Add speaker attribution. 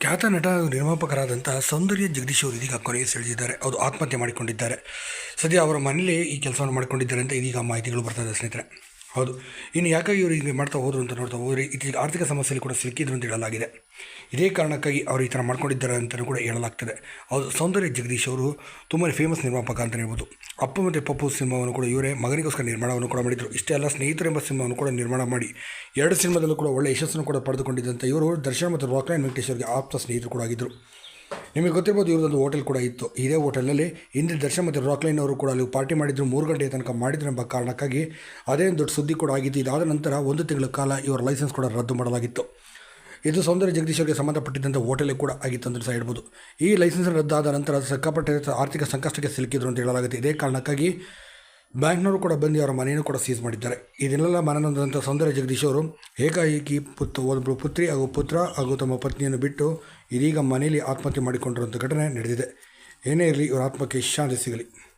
Speaker 1: ಖ್ಯಾತ ನಟ ಹಾಗೂ ನಿರ್ಮಾಪಕರಾದಂತಹ ಸೌಂದರ್ಯ ಜಗದೀಶ್ ಅವರು ಇದೀಗ ಕೊನೆಗೆ ಸೆಳೆದಿದ್ದಾರೆ. ಅವರು ಆತ್ಮಹತ್ಯೆ ಮಾಡಿಕೊಂಡಿದ್ದಾರೆ. ಸದ್ಯ ಅವರ ಮನೇಲಿ ಈ ಕೆಲಸವನ್ನು ಮಾಡಿಕೊಂಡಿದ್ದಾರೆ ಅಂತ ಇದೀಗ ಮಾಹಿತಿಗಳು ಬರ್ತಾ ಇದೆ ಸ್ನೇಹಿತರೆ. ಹೌದು. ಇನ್ನು ಯಾಕಾಗಿ ಇವರು ಹೀಗೆ ಮಾಡ್ತಾ ಹೋದ್ರು ಅಂತ ನೋಡ್ತಾ ಹೋದರೆ, ಇತ್ತೀಚೆಗೆ ಆರ್ಥಿಕ ಸಮಸ್ಯೆಯಲ್ಲಿ ಕೂಡ ಸಿಲುಕಿದ್ರು ಅಂತ ಹೇಳಲಾಗಿದೆ. ಇದೇ ಕಾರಣಕ್ಕಾಗಿ ಅವರು ಈ ಥರ ಮಾಡ್ಕೊಂಡಿದ್ದಾರೆ ಅಂತಲೂ ಕೂಡ ಹೇಳಲಾಗ್ತದೆ. ಹೌದು, ಸೌಂದರ್ಯ ಜಗದೀಶ್ ಅವರು ತುಂಬಾ ಫೇಮಸ್ ನಿರ್ಮಾಪಕ ಅಂತ ಹೇಳ್ಬೋದು. ಅಪ್ಪ ಮತ್ತು ಪಪ್ಪು ಸಿನಿಮಾವನ್ನು ಕೂಡ ಇವರೇ ಮಗನಿಗೋಸ್ಕರ ನಿರ್ಮಾಣವನ್ನು ಕೂಡ ಮಾಡಿದರು. ಇಷ್ಟೇ ಅಲ್ಲ ಸ್ನೇಹಿತರು ಎಂಬ ಸಿನಿಮಾವನ್ನು ಕೂಡ ನಿರ್ಮಾಣ ಮಾಡಿ ಎರಡು ಸಿನಿಮಾದಲ್ಲೂ ಕೂಡ ಒಳ್ಳೆಯ ಯಶಸ್ಸನ್ನು ಕೂಡ ಪಡೆದುಕೊಂಡಿದ್ದಂಥ ಇವರು ದರ್ಶನ್ ಮತ್ತು ರಾಕ್ಲೈನ್ ವೆಂಕಟೇಶ್ ಅವರಿಗೆ ಆಪ್ತ ಸ್ನೇಹಿತರು ಕೂಡ ಆಗಿದ್ದರು. ನಿಮಗೆ ಗೊತ್ತಿರ್ಬೋದು ಇವ್ರದ್ದೊಂದು ಹೋಟೆಲ್ ಕೂಡ ಇತ್ತು. ಇದೇ ಹೋಟೆಲ್ನಲ್ಲಿ ಹಿಂದಿ ದರ್ಶನ್ ಮತ್ತು ರಾಕ್ಲೈನ್ ಅವರು ಕೂಡ ಅಲ್ಲಿ ಪಾರ್ಟಿ ಮಾಡಿದ್ರು, ಮೂರು ಗಂಟೆ ತನಕ ಮಾಡಿದ್ರು ಎಂಬ ಕಾರಣಕ್ಕಾಗಿ ಅದೇ ದೊಡ್ಡ ಸುದ್ದಿ ಕೂಡ ಆಗಿತ್ತು. ಇದಾದ ನಂತರ ಒಂದು ತಿಂಗಳ ಕಾಲ ಇವರ ಲೈಸೆನ್ಸ್ ಕೂಡ ರದ್ದು ಮಾಡಲಾಗಿತ್ತು. ಇದು ಸೌಂದರ್ಯ ಜಗದೀಶ್ ಸಂಬಂಧಪಟ್ಟಿದ್ದಂಥ ಹೋಟೆಲೇ ಕೂಡ ಆಗಿತ್ತು ಅಂತ ಸಹ ಹೇಳ್ಬೋದು. ಈ ಲೈಸೆನ್ಸ್ ರದ್ದಾದ ನಂತರ ಸಿಕ್ಕಾಪಟ್ಟೆ ಆರ್ಥಿಕ ಸಂಕಷ್ಟಕ್ಕೆ ಸಿಲುಕಿದ್ರು ಅಂತ ಹೇಳಲಾಗುತ್ತೆ. ಇದೇ ಕಾರಣಕ್ಕಾಗಿ ಬ್ಯಾಂಕ್ನವರು ಕೂಡ ಬಂದು ಅವರ ಮನೆಯನ್ನು ಕೂಡ ಸೀಸ್ ಮಾಡಿದ್ದಾರೆ. ಇದನ್ನೆಲ್ಲ ಮನನೊಂದಂಥ ಸೌಂದರ್ಯ ಜಗದೀಶ್ ಅವರು ಏಕಾಏಕಿ ಪುತ್ ಒಬ್ಬರು ಪುತ್ರಿ ಹಾಗೂ ಪುತ್ರ ಹಾಗೂ ತಮ್ಮ ಪತ್ನಿಯನ್ನು ಬಿಟ್ಟು ಇದೀಗ ಮನೆಯಲ್ಲಿ ಆತ್ಮಹತ್ಯೆ ಮಾಡಿಕೊಂಡಿರುವಂಥ ಘಟನೆ ನಡೆದಿದೆ. ಏನೇ ಇರಲಿ ಇವರ ಆತ್ಮಕ್ಕೆ ಶಾಂತಿ ಸಿಗಲಿ.